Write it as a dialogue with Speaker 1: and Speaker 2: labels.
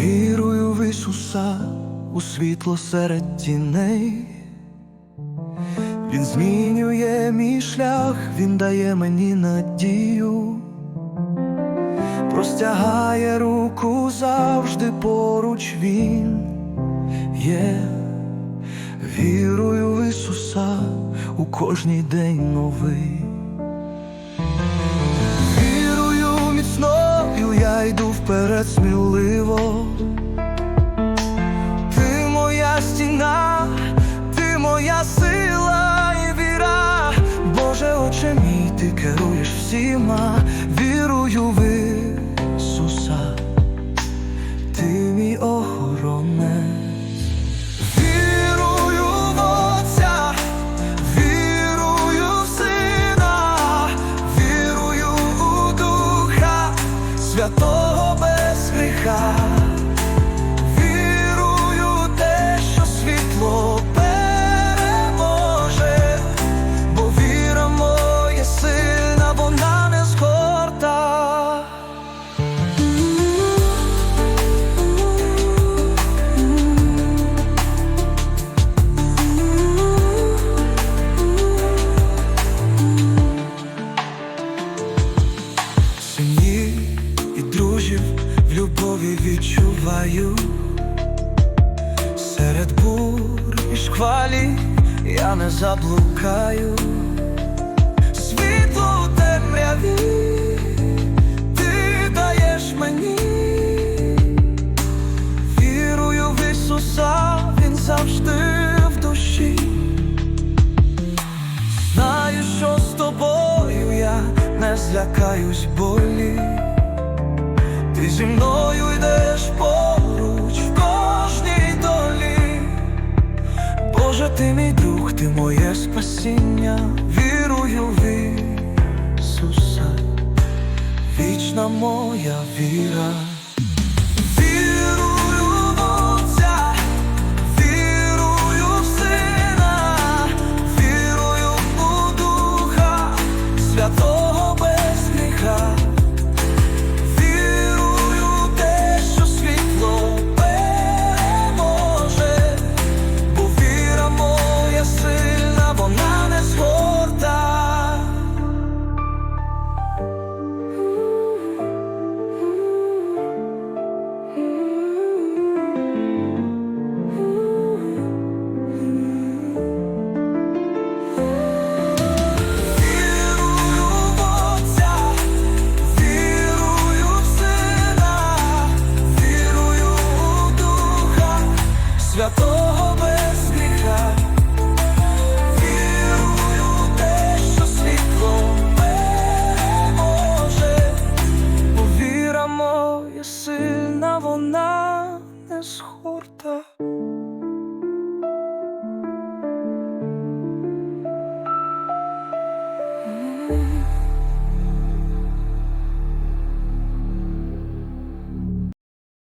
Speaker 1: Вірую в Ісуса у світло серед тіней. Він змінює мій шлях, Він дає мені надію, простягає руку завжди поруч Він є. Вірую в Ісуса у кожній день новий. Вірую міцною, я йду вперед сміливо. Ти моя стіна, ти моя сила і віра. Боже, отче мій, ти керуєш всіма, вірую в Святого без гріха. Відчуваю. Серед бур і шквалі я не заблукаю. Світло у темряві ти даєш мені. Вірую в Ісуса, Він завжди в душі. Знаю, що з тобою я не злякаюсь болі. Ти зі мною йдеш поруч в кожній долі. Боже, ти мій друг, ти моє спасіння, вірую в Ісуса, вічна моя віра. à